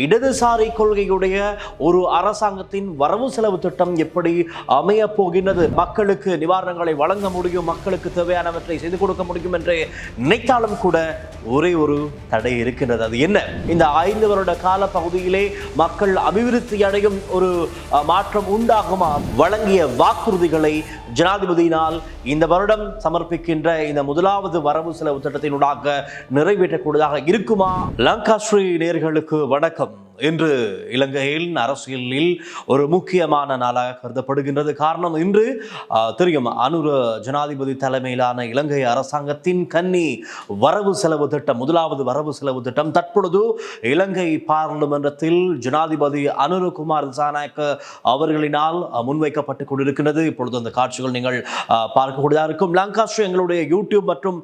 இடதுசாரி கொள்கையுடைய ஒரு அரசாங்கத்தின் வரவு செலவு திட்டம் எப்படி அமைய போகின்றது? மக்களுக்கு நிவாரணங்களை வழங்க முடியும் மக்களுக்கு தேவையானவற்றை செய்து கொடுக்க முடியும் என்று நினைத்தாலும் கூட ஒரே ஒரு தடை இருக்கின்றது. அது என்ன? இந்த ஐந்து வருட கால பகுதியிலே மக்கள் அபிவிருத்தி அடையும் ஒரு மாற்றம் உண்டாகுமா? வழங்கிய வாக்குறுதிகளை ஜனாதிபதியினால் இந்த வருடம் சமர்ப்பிக்கின்ற இந்த முதலாவது வரவு செலவு திட்டத்தினூடாக நிறைவேற்றக்கூடியதாக இருக்குமா? லங்கா ஸ்ரீ நேர்களுக்கு வணக்கம். இன்று இலங்கையில் அரசியலில் ஒரு முக்கியமான நாளாக கருதப்படுகின்றது. காரணம் இன்று தெரியும் அனுர ஜனாதிபதி தலைமையிலான இலங்கை அரசாங்கத்தின் கன்னி வரவு செலவு திட்டம் முதலாவது வரவு செலவு திட்டம். தற்பொழுது இலங்கை பாராளுமன்றத்தில் ஜனாதிபதி அனுரகுமார் திசாநாயக்க அவர்களினால் முன்வைக்கப்பட்டு கொண்டிருக்கின்றது. இப்பொழுது அந்த காட்சிகள் நீங்கள் பார்க்கக்கூடியதாக இருக்கும். லாங்காஸ்ட்ரி எங்களுடைய யூடியூப் மற்றும்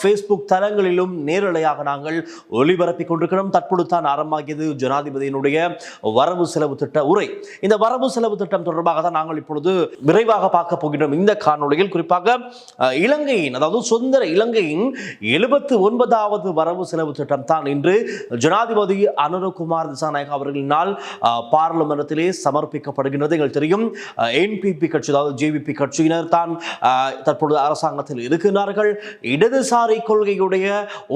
ஃபேஸ்புக் தளங்களிலும் நேரலையாக நாங்கள் ஒளிபரப்பிக் கொண்டிருக்கிறோம். தற்பொழுது தான் ஆரம்பமாகியது ஜனாதிபதியினுடைய வரவு செலவு திட்ட உரை. இந்த வரவு செலவு திட்டம் தொடர்பாக தான் நாங்கள் இப்பொழுது விரைவாக பார்க்க போகின்றோம். இந்த காணொலியில் குறிப்பாக இலங்கையின் அதாவது சுதந்திர இலங்கையின் எழுபத்து ஒன்பதாவது வரவு செலவு திட்டம் தான் இன்று ஜனாதிபதி அனுரகுமார் திசாநாயக் அவர்களினால் அஹ், சமர்ப்பிக்கப்படுகின்றது. எங்களுக்கு தெரியும் என்பிபி கட்சி அதாவது ஜேவிபி கட்சியினர் தான் தற்பொழுது அரசாங்கத்தில் இருக்கிறார்கள் இடதுசாரி கொள்கையுடைய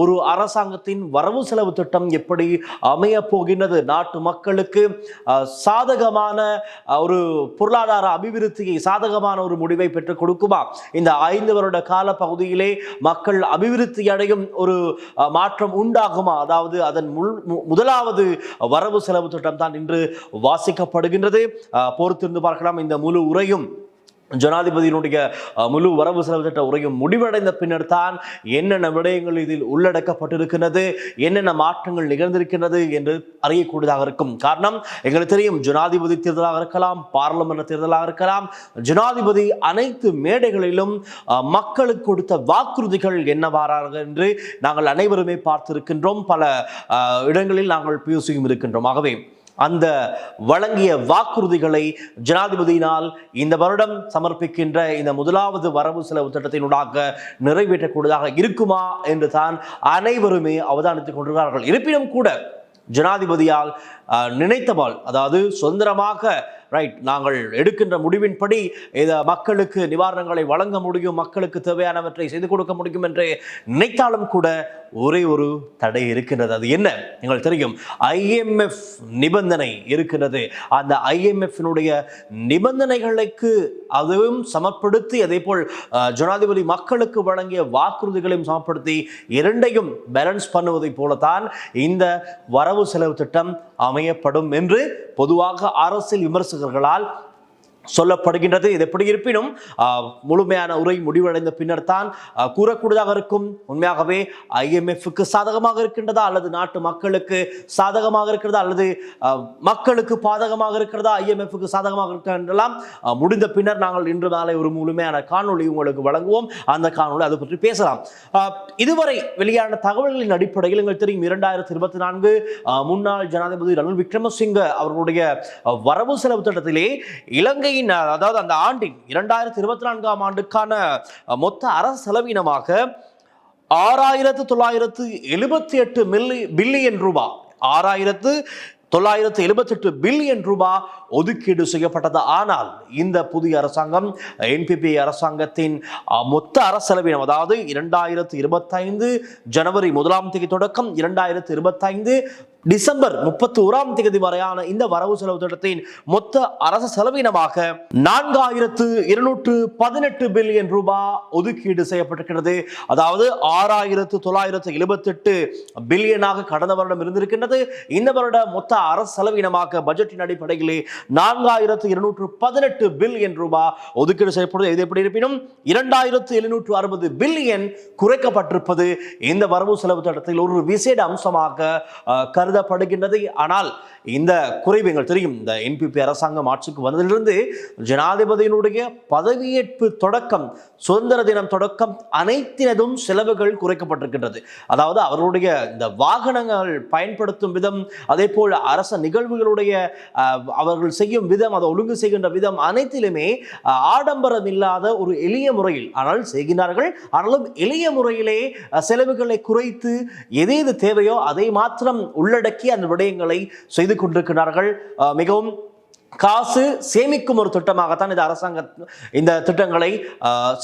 ஒரு அரசாங்கத்தின் வரவு செலவு திட்டம் எப்படி அமைய போகின்றது நாட்டு மக்களுக்கு சாதகமான ஒரு பொருளாதார அபிவிருத்தியை சாதகமான ஒரு முடிவை பெற்றுக் கொடுக்குமா? இந்த ஐந்து வருட கால பகுதியிலே மக்கள் அபிவிருத்தி அடையும் ஒரு மாற்றம் உண்டாகுமா? அதாவது அதன் முள் மு- முதலாவது வரவு செலவு திட்டம் தான் இன்று வாசிக்கப்படுகின்றது. பொறுத்திருந்து பார்க்கலாம். இந்த முழு உரையும் ஜனாதிபதியினுடைய முழு வரவு செலவு திட்ட உரையும் முடிவடைந்த பின்னர் தான் என்னென்ன விடயங்கள் இதில் உள்ளடக்கப்பட்டிருக்கிறது என்னென்ன மாற்றங்கள் நிகழ்ந்திருக்கின்றது என்று அறியக்கூடியதாக இருக்கும். காரணம் எங்களுக்கு தெரியும் ஜனாதிபதி தேர்தலாக இருக்கலாம் பாராளுமன்ற தேர்தலாக இருக்கலாம் ஜனாதிபதி அனைத்து மேடைகளிலும் மக்களுக்கு கொடுத்த வாக்குறுதிகள் என்னவாறார்கள் என்று நாங்கள் அனைவருமே பார்த்திருக்கின்றோம். பல இடங்களில் நாங்கள் பேசியும் இருக்கின்றோம். ஆகவே அந்த வழங்கிய வாக்குறுதிகளை ஜனாதிபதியினால் இந்த வருடம் சமர்ப்பிக்கின்ற இந்த முதலாவது வரவு செலவு திட்டத்தினூடாக நிறைவேற்றக்கூடியதாக இருக்குமா என்று தான் அனைவருமே அவதானித்துக் கொண்டிருக்கிறார்கள். இருப்பினும் கூட ஜனாதிபதியால் நினைத்தபால் அதாவது சுதந்திரமாக ரைட் நாங்கள் எடுக்கின்ற முடிவின்படி இதை மக்களுக்கு நிவாரணங்களை வழங்க முடியும் மக்களுக்கு தேவையானவற்றை செய்து கொடுக்க முடியும் என்று நினைத்தாலும் கூட ஒரே ஒரு தடை இருக்கின்றது. அது என்ன? எங்கள் தெரியும். ஐஎம்எஃப் நிபந்தனை இருக்கின்றது. அந்த ஐஎம்எஃபினுடைய நிபந்தனைகளுக்கு அதுவும் சமப்படுத்தி அதே போல் ஜனாதிபதி மக்களுக்கு வழங்கிய வாக்குறுதிகளையும் சமப்படுத்தி இரண்டையும் பேலன்ஸ் பண்ணுவதைப் போலத்தான் இந்த வரவு செலவு திட்டம் அமையப்படும் என்று பொதுவாக அரசியல் விமர்சகர்களால் சொல்லப்படுகின்றது. இது எப்படி இருப்பினும் முழுமையான உரை முடிவடைந்த பின்னர் தான் கூறக்கூடியதாக இருக்கும். உண்மையாகவே ஐஎம்எஃப்க்கு சாதகமாக இருக்கின்றதா? அல்லது நாட்டு மக்களுக்கு சாதகமாக இருக்கிறதா? அல்லது மக்களுக்கு பாதகமாக இருக்கிறதா? ஐஎம்எஃப்க்கு சாதகமாக இருக்கின்றலாம் முடிந்த பின்னர் நாங்கள் இன்று மாலை ஒரு முழுமையான காணொலி உங்களுக்கு வழங்குவோம். அந்த காணொலி அதை பற்றி பேசலாம். இதுவரை வெளியான தகவல்களின் அடிப்படையில் எங்கள் தெரியும் இரண்டாயிரத்தி இருபத்தி நான்கு முன்னாள் ஜனாதிபதி ரணில் விக்ரமசிங்க அவர்களுடைய வரவு செலவு திட்டத்திலே இலங்கையின் அதாவது அந்த ஆண்டின் இரண்டாயிரத்தி இருபத்தி நான்காம் ஆண்டுக்கான மொத்த அரசு செலவினமாக ஆறாயிரத்து தொள்ளாயிரத்து எழுபத்தி எட்டு மில்லி பில்லியன் ரூபாய் ஆறாயிரத்து தொள்ளாயிரத்து எழுபத்தெட்டு பில்லியன் ரூபாய் ஒதுக்கீடு செய்யப்பட்டது. ஆனால் இந்த புதிய அரசாங்கம் என்பிபி அரசாங்கத்தின் மொத்த அரசு அதாவது இரண்டாயிரத்து இருபத்தைந்து ஜனவரி முதலாம் தேதி தொடக்கம் இரண்டாயிரத்து இருபத்தைந்து டிசம்பர் முப்பத்தி ஓராம் தேதி வரையான இந்த வரவு செலவு திட்டத்தின் மொத்த அரசு செலவினமாக நான்காயிரத்து இருநூற்று பதினெட்டு பில்லியன் ரூபாய் ஒதுக்கீடு செய்யப்பட்டிருக்கிறது. அதாவது ஆறாயிரத்து தொள்ளாயிரத்து எழுபத்தி எட்டு பில்லியனாக கடந்த வருடம் இருந்திருக்கின்றது. இந்த வருட மொத்த அரசு செலவினமாக பட்ஜெட்டின் அடிப்படையிலே நான்காயிரத்து இருநூற்று பதினெட்டு பில்லியன் ரூபாய் ஒதுக்கீடு செய்யப்படுவது இது எப்படி இருப்பினும் இரண்டாயிரத்து எழுநூற்று அறுபது பில்லியன் குறைக்கப்பட்டிருப்பது. இந்த வரவு செலவு திட்டத்தில் ஒரு விசேட அம்சமாக கருத கருதப்படுகின்றது ஆனால் இந்த குறைவு எங்கள் தெரியும். இந்த என்பிபி அரசாங்கம் ஆட்சிக்கு வந்ததிலிருந்து ஜனாதிபதியினுடைய பதவியேற்பு தொடக்கம் சுதந்திர தினம் தொடக்கம் அனைத்தினதும் செலவுகள் குறைக்கப்பட்டிருக்கின்றது. அதாவது அவர்களுடைய இந்த வாகனங்கள் பயன்படுத்தும் விதம் அதே போல் அரச நிகழ்வுகளுடைய அவர்கள் செய்யும் விதம் அதை ஒழுங்கு செய்கின்ற விதம் அனைத்திலுமே ஆடம்பரம் இல்லாத ஒரு எளிய முறையில் ஆனால் செய்கின்றார்கள். ஆனாலும் எளிய முறையிலே செலவுகளை குறைத்து எது எது தேவையோ அதை மாத்திரம் உள்ள உள்ளடக்கி அந்த விடயங்களை செய்து கொண்டிருக்கிறார்கள். மிகவும் காசு சேமிக்கும் ஒரு திட்டமாகத்தான் இந்த அரசாங்க இந்த திட்டங்களை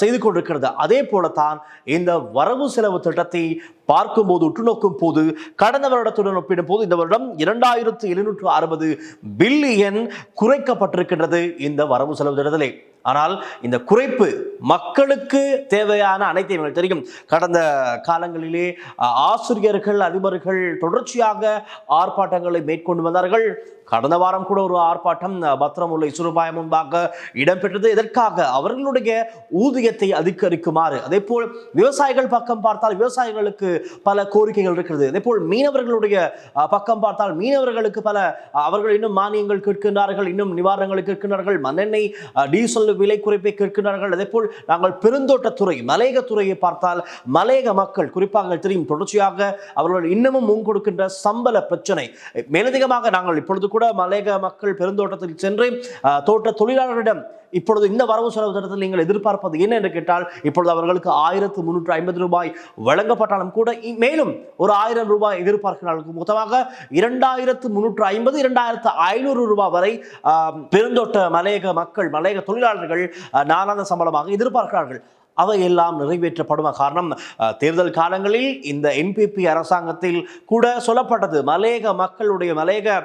செய்து கொண்டிருக்கிறது. அதே போலத்தான் இந்த வரவு செலவு திட்டத்தை பார்க்கும்போது உற்று நோக்கும் போது கடந்த வருடத்துடன் ஒப்பிடும் போது இந்த வருடம் இரண்டாயிரத்து எழுநூற்று அறுபது பில்லியன் குறைக்கப்பட்டிருக்கின்றது இந்த வரவு செலவு திட்டத்திலே. ஆனால் இந்த குறைப்பு மக்களுக்கு தேவையான அனைத்தையும் எங்களுக்கு தெரியும். கடந்த காலங்களிலே ஆசிரியர்கள் அதிபர்கள் தொடர்ச்சியாக ஆர்ப்பாட்டங்களை மேற்கொண்டு வந்தார்கள். கடந்த வாரம் கூட ஒரு ஆர்ப்பாட்டம் பத்திரமுல்லை சுரபாய முன்பாக இடம்பெற்றது. இதற்காக அவர்களுடைய ஊதியத்தை அதிகரிக்குமாறு. அதே போல் விவசாயிகள் பக்கம் பார்த்தால் விவசாயிகளுக்கு பல கோரிக்கைகள் இருக்கிறது. அதே போல் மீனவர்களுடைய பக்கம் பார்த்தால் மீனவர்களுக்கு பல அவர்கள் இன்னும் மானியங்கள் கேட்கின்றார்கள் இன்னும் நிவாரணங்களை கேட்கின்றார்கள் மண்ணெண்ணெய் டீசல் விலை குறைப்பை கேட்கின்றார்கள். அதே போல் நாங்கள் பெருந்தோட்டத்துறை மலையக துறையை பார்த்தால் மலையக மக்கள் குறிப்பாக தெரியும் தொடர்ச்சியாக அவர்கள் இன்னமும் முன் கொடுக்கின்ற சம்பள பிரச்சனை. மேலதிகமாக நாங்கள் இப்பொழுது கூட மலையக மக்கள் பெருந்தோட்டத்தில் சென்று தோட்ட தொழிலாளர்களிடம் இப்பொழுது இந்த வரவு செலவு திட்டத்தில் நீங்கள் எதிர்பார்ப்பது என்ன என்று கேட்டால் இப்பொழுது அவர்களுக்கு ஆயிரத்து முன்னூற்று ஐம்பது ரூபாய் வழங்கப்பட்டாலும் கூட இ- மேலும் ஒரு ஆயிரம் ரூபாய் எதிர்பார்க்கிறார்கள் மொத்தமாக இரண்டாயிரத்து முன்னூற்று ஐம்பது இரண்டாயிரத்து ஐநூறு ரூபாய் வரை பெருந்தொட்ட பெருந்தோட்ட மலையக மக்கள் மலையக தொழிலாளர்கள் நாளாந்த சம்பளமாக எதிர்பார்க்கிறார்கள். அவை எல்லாம் காரணம் தேர்தல் காலங்களில் இந்த என்பிபி அரசாங்கத்தில் கூட சொல்லப்பட்டது. மலேக மக்களுடைய மலேக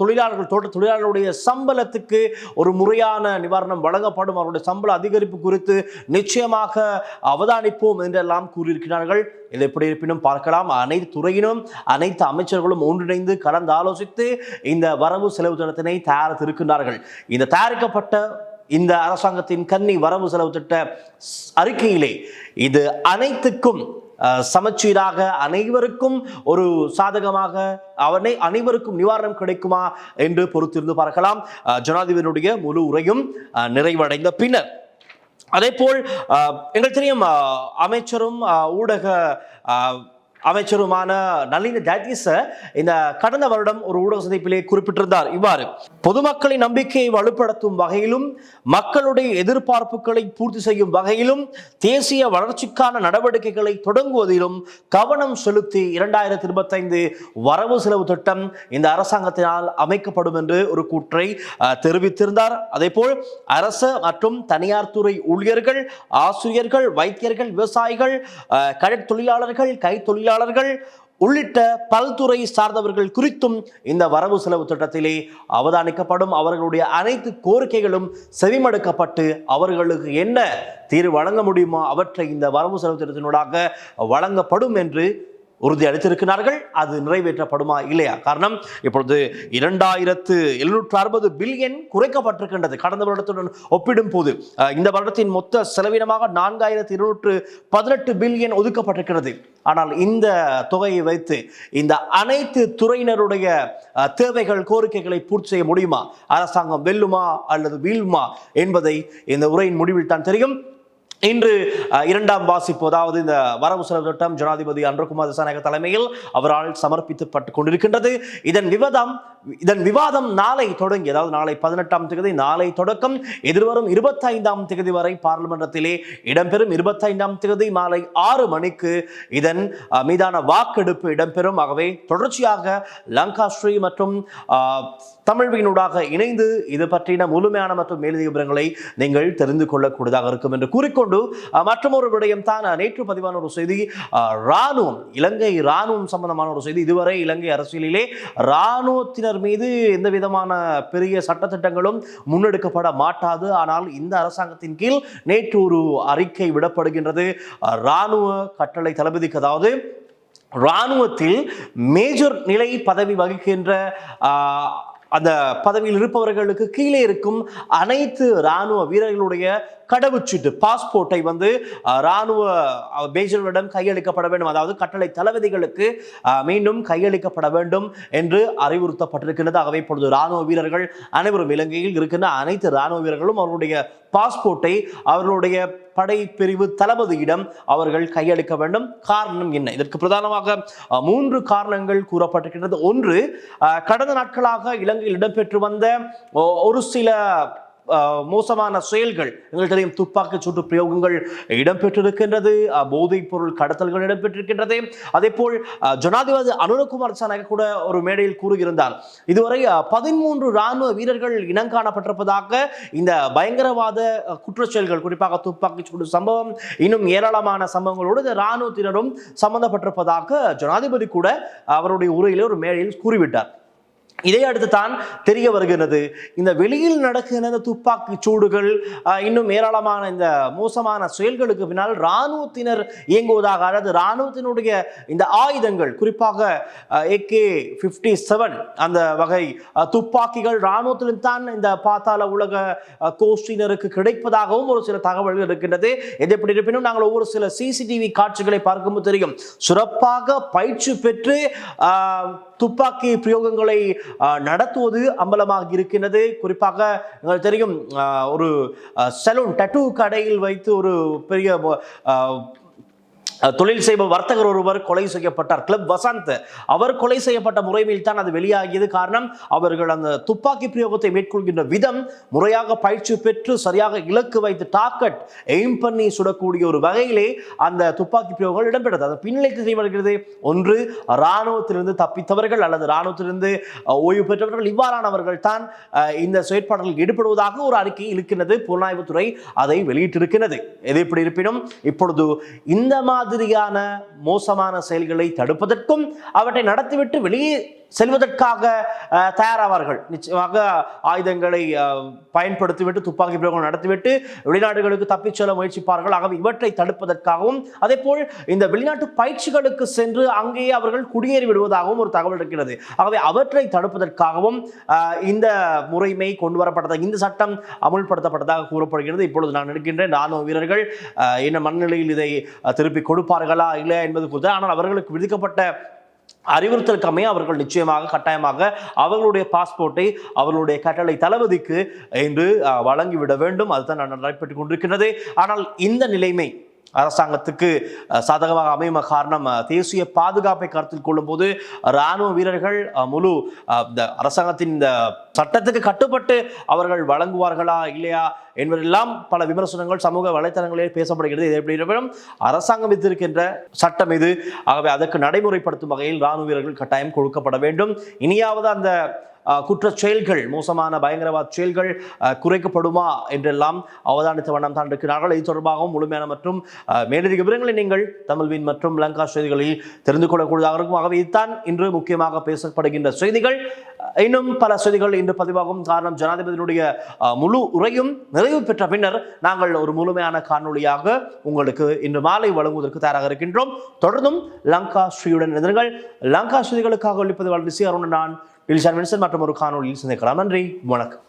தொழிலாளர்கள் தோட்ட தொழிலாளர்களுடைய சம்பளத்துக்கு ஒரு முறையான நிவாரணம் வழங்கப்படும். அவருடைய சம்பள அதிகரிப்பு குறித்து நிச்சயமாக அவதானிப்போம் என்றெல்லாம் கூறியிருக்கிறார்கள். இது எப்படி இருப்பினும் பார்க்கலாம். அனைத்து துறையினும் அனைத்து அமைச்சர்களும் ஒன்றிணைந்து கலந்து ஆலோசித்து இந்த வரவு செலவு தினத்தினை தயாரித்திருக்கின்றார்கள். இந்த தயாரிக்கப்பட்ட இந்த அரசாங்கத்தின் கன்னி வரவு செலவு திட்ட அறிக்கையிலே இது அனைத்துக்கும் சமச்சீராக அனைவருக்கும் ஒரு சாதகமாக அவனை அனைவருக்கும் நிவாரணம் கிடைக்குமா என்று பொறுத்திருந்து பார்க்கலாம். ஜனாதிபதியினுடைய முழு உரையும் நிறைவடைந்த பின்னர். அதே போல் எங்கள் எங்களுக்கு தெரியும் அமைச்சரும் ஊடக அமைச்சருமான நளின ஜாயதீச இந்த கடந்த வருடம் ஒரு ஊடக சந்திப்பிலே குறிப்பிட்டிருந்தார். இவ்வாறு பொதுமக்களின் நம்பிக்கையை வலுப்படுத்தும் வகையிலும் மக்களுடைய எதிர்பார்ப்புகளை பூர்த்தி செய்யும் வகையிலும் தேசிய வளர்ச்சிக்கான நடவடிக்கைகளை தொடங்குவதிலும் கவனம் செலுத்தி இரண்டாயிரத்தி இருபத்தைந்து வரவு செலவு திட்டம் இந்த அரசாங்கத்தினால் அமைக்கப்படும் என்று ஒரு கூற்றை அஹ், தெரிவித்திருந்தார். அதேபோல் அரசு மற்றும் தனியார் துறை ஊழியர்கள் ஆசிரியர்கள் வைத்தியர்கள் விவசாயிகள் கடற்தொழிலாளர்கள் கைத்தொழிலாளர்கள் உள்ளிட்ட பல்துறை சார்ந்தவர்கள் குறித்தும் இந்த வரவு செலவு திட்டத்திலே அவதானிக்கப்படும். அவர்களுடைய அனைத்து கோரிக்கைகளும் செவிமடுக்கப்பட்டு அவர்களுக்கு என்ன தீர்வு வழங்க முடியுமோ அவற்றை இந்த வரவு செலவு திட்டத்தினூடாக வழங்கப்படும் என்று உறுதி அளித்திருக்கிறார்கள். அது நிறைவேற்றப்படுமா இல்லையா? காரணம் இப்பொழுது இரண்டாயிரத்து எழுநூற்று அறுபது பில்லியன் குறைக்கப்பட்டிருக்கின்றது. கடந்த வருடத்துடன் ஒப்பிடும் போது இந்த வருடத்தின் மொத்த செலவினமாக நான்காயிரத்து இருநூற்று பதினெட்டு பில்லியன் ஒதுக்கப்பட்டிருக்கிறது. ஆனால் இந்த தொகையை வைத்து இந்த அனைத்து துறையினருடைய தேவைகள் கோரிக்கைகளை பூர்த்தி செய்ய முடியுமா? அரசாங்கம் வெல்லுமா அல்லது வீழ்மா என்பதை இந்த உரையின் முடிவில் தான் தெரியும். இன்று இரண்டாம் வாசிப்பு அதாவது இந்த வரவு செலவு திட்டம் ஜனாதிபதி அன்றகுமார் திசாநாயக தலைமையில் அவரால் சமர்ப்பிக்கப்பட்டு கொண்டிருக்கின்றது. இதன் விவாதம் இதன் விவாதம் நாளை தொடங்கி அதாவது நாளை பதினெட்டாம் தேதி நாளை தொடக்கம். எதிர்வரும் இருபத்தைந்தாம் தேதி வரை பார்லிமெண்டத்திலே இடம்பெறும். இருபத்தைந்தாம் தேதி மாலை ஆறு மணிக்கு இதன் மீதான வாக்கெடுப்பு இடம்பெறும். ஆகவே தொடர்ச்சியாக லங்காஸ்ரீ மற்றும் தமிழ்வினூடாக இணைந்து இது பற்றின முழுமையான மற்றும் மேலதிக விவரங்களை நீங்கள் தெரிந்து கொள்ளக்கூடியதாக இருக்கும் என்று கூறிக்கொண்டு மற்றொரு விடயம் தான் நேற்று பதிவான ஒரு செய்தி இராணுவம் ராணுவம் இலங்கை ராணுவம் சம்பந்தமான ஒரு செய்தி. இதுவரை இலங்கை அரசியலிலே ராணுவத்தினர் மீது எந்த விதமான பெரிய சட்டத்திட்டங்களும் முன்னெடுக்கப்பட மாட்டாது. ஆனால் இந்த அரசாங்கத்தின் கீழ் நேற்று ஒரு அறிக்கை விடப்படுகின்றது. இராணுவ ராணுவ கட்டளை தளபதிக்கு அதாவது இராணுவத்தில் மேஜர் நிலை பதவி வகிக்கின்ற அந்த பதவியில் இருப்பவர்களுக்கு கீழே இருக்கும் அனைத்து இராணுவ வீரர்களுடைய கடவுச்சீட்டு பாஸ்போர்ட்டை வந்து இராணுவ பேஜர்களிடம் கையளிக்கப்பட வேண்டும். அதாவது கட்டளை தளபதிகளுக்கு மீண்டும் கையளிக்கப்பட வேண்டும் என்று அறிவுறுத்தப்பட்டிருக்கின்றது. ஆகவே இப்பொழுது இராணுவ வீரர்கள் அனைவரும் இலங்கையில் இருக்கின்ற அனைத்து இராணுவ வீரர்களும் அவர்களுடைய பாஸ்போர்ட்டை அவர்களுடைய படைப்பிரிவு தளபதியிடம் அவர்கள் கையளிக்க வேண்டும். காரணம் என்ன? இதற்கு பிரதானமாக மூன்று காரணங்கள் கூறப்பட்டிருக்கின்றது. ஒன்று அஹ், கடந்த நாட்களாக இலங்கையில் இடம்பெற்று வந்த ஒரு சில மோசமான செயல்கள் எங்களுக்கு தெரியும் துப்பாக்கி சூட்டு பிரயோகங்கள் இடம்பெற்றிருக்கின்றது போதைப் பொருள் கடத்தல்கள் இடம்பெற்றிருக்கின்றது. அதே போல் ஜனாதிபதி அனுரகுமார் சானக கூட ஒரு மேடையில் கூறியிருந்தார் இதுவரை பதிமூன்று ராணுவ வீரர்கள் இனங்காணப்பட்டிருப்பதாக இந்த பயங்கரவாத குற்ற செயல்கள் குறிப்பாக துப்பாக்கி சூடு சம்பவம் இன்னும் ஏராளமான சம்பவங்களோடு இந்த ராணுவத்தினரும் சம்பந்தப்பட்டிருப்பதாக ஜனாதிபதி கூட அவருடைய உரையிலே ஒரு மேடையில் கூறிவிட்டார். இதை அடுத்து தான் தெரிய வருகிறது. இந்த வெளியில் நடக்கிற இந்த துப்பாக்கி சூடுகள் இன்னும் ஏராளமான இந்த மோசமான செயல்களுக்கு பின்னால் இராணுவத்தினர் இயங்குவதாக அதாவது இராணுவத்தினுடைய இந்த ஆயுதங்கள் குறிப்பாக ஏகே ஃபிஃப்டி செவன் அந்த வகை துப்பாக்கிகள் இராணுவத்திலும் தான் இந்த பாத்தாள உலக கோஷ்டினருக்கு கிடைப்பதாகவும் ஒரு சில தகவல்கள் இருக்கின்றது. எது எப்படி இருப்பினும் நாங்கள் ஒவ்வொரு சில சிசிடிவி காட்சிகளை பார்க்கும்போது தெரியும். சிறப்பாக பயிற்சி பெற்று துப்பாக்கி பிரயோகங்களை நடத்துவது அம்பலமாக இருக்கின்றது. குறிப்பாக எங்களுக்கு தெரியும் ஒரு சலூன் டட்டு கடையில் வைத்து ஒரு பெரிய தொழில் செய்பவர் வர்த்தகர் ஒருவர் கொலை செய்யப்பட்டார். கிளப் வசந்த் அவர் கொலை செய்யப்பட்ட முறைமையில் தான் அது வெளியாகியது. காரணம் அவர்கள் அந்த துப்பாக்கி பிரயோகத்தை மேற்கொள்கின்ற விதம் முறையாக பயிற்சி பெற்று சரியாக இலக்கு வைத்து டாக்கெட் எய்ம் பண்ணி சுடக்கூடிய ஒரு வகையிலே அந்த துப்பாக்கி பிரயோகங்கள் இடம்பெற்றது. அது பின்னிலைக்கு செய்யப்படுகிறது ஒன்று இராணுவத்திலிருந்து தப்பித்தவர்கள் அல்லது இராணுவத்திலிருந்து ஓய்வு பெற்றவர்கள் இவ்வாறானவர்கள் தான் இந்த செயற்பாடுகளில் ஈடுபடுவதாக ஒரு அறிக்கை இருக்கின்றது. புலனாய்வுத்துறை அதை வெளியிட்டிருக்கிறது எது எப்படி இருப்பினும் இப்பொழுது இந்த மாதிரி மாதிரியான மோசமான செயல்களை தடுப்பதற்கும் அவற்றை நடத்திவிட்டு வெளியே செல்வதற்காக தயாராவார்கள். நிச்சயமாக ஆயுதங்களை பயன்படுத்திவிட்டு துப்பாக்கி பிரயோகம் நடத்திவிட்டு வெளிநாடுகளுக்கு தப்பிச் செல்ல முயற்சிப்பார்கள். ஆகவே இவற்றை தடுப்பதற்காகவும் அதே போல் இந்த வெளிநாட்டு பயிற்சிகளுக்கு சென்று அங்கேயே அவர்கள் குடியேறி விடுவதாகவும் ஒரு தகவல் இருக்கிறது. ஆகவே அவற்றை தடுப்பதற்காகவும் இந்த முறைமை கொண்டு வரப்பட்டதாக இந்த சட்டம் அமுல்படுத்தப்பட்டதாக கூறப்படுகிறது. இப்பொழுது நான் நினைக்கின்றேன் ராணுவ வீரர்கள் என்ன மனநிலையில் இதை திருப்பி கொடுப்பார்களா இல்லை என்பது குறித்து ஆனால் அவர்களுக்கு விதிக்கப்பட்ட அறிவுறுத்தலுக்கு அவர்கள் நிச்சயமாக கட்டாயமாக அவர்களுடைய பாஸ்போர்ட்டை அவர்களுடைய கட்டளை தளபதிக்கு என்று வழங்கிவிட வேண்டும். அதுதான் நான் நடைபெற்றுக் கொண்டிருக்கின்றது. ஆனால் இந்த நிலைமை அரசாங்கத்துக்கு சாதகமாக அமையும் காரணம் தேசிய பாதுகாப்பை கருத்தில் கொள்ளும்போது இராணுவ வீரர்கள் முழு இந்த அரசாங்கத்தின் இந்த சட்டத்துக்கு கட்டுப்பட்டு அவர்கள் வழங்குவார்களா இல்லையா என்பதெல்லாம் பல விமர்சனங்கள் சமூக வலைத்தளங்களில் பேசப்படுகிறது. இது எப்படி இருப்பினும் அரசாங்கம் வைத்திருக்கின்ற சட்டம் இது. ஆகவே அதற்கு நடைமுறைப்படுத்தும் வகையில் இராணுவ வீரர்கள் கட்டாயம் கொடுக்கப்பட வேண்டும். இனியாவது அந்த குற்றச் செயல்கள் மோசமான பயங்கரவாத செயல்கள் குறைக்கப்படுமா என்றெல்லாம் அவதானித்த வண்ணம் தான் இருக்கிறார்கள். இது தொடர்பாகவும் முழுமையான மற்றும் மேலதிக விவரங்களை நீங்கள் தமிழ்வின் மற்றும் லங்கா செய்திகளில் தெரிந்து கொள்ளக்கூடியதாக இருக்கும். ஆகவே இதுதான் இன்று முக்கியமாக பேசப்படுகின்ற செய்திகள். இன்னும் பல செய்திகள் இன்று பதிவாகும் காரணம் ஜனாதிபதியினுடைய அஹ், முழு உரையும் நிறைவு பெற்ற பின்னர் நாங்கள் ஒரு முழுமையான காணொளியாக உங்களுக்கு இன்று மாலை வழங்குவதற்கு தயாராக இருக்கின்றோம். தொடர்ந்தும் லங்கா ஸ்ரீயுடன் இருந்தீர்கள் லங்கா ஸ்ரீகளுக்காக ஒழிப்பது வாழ்ந்து சி அருண் நான். டில்ஷான் வின்சன் மற்றும் ஒரு காணொளியில் சந்திக்கலாம். நன்றி. வணக்கம்.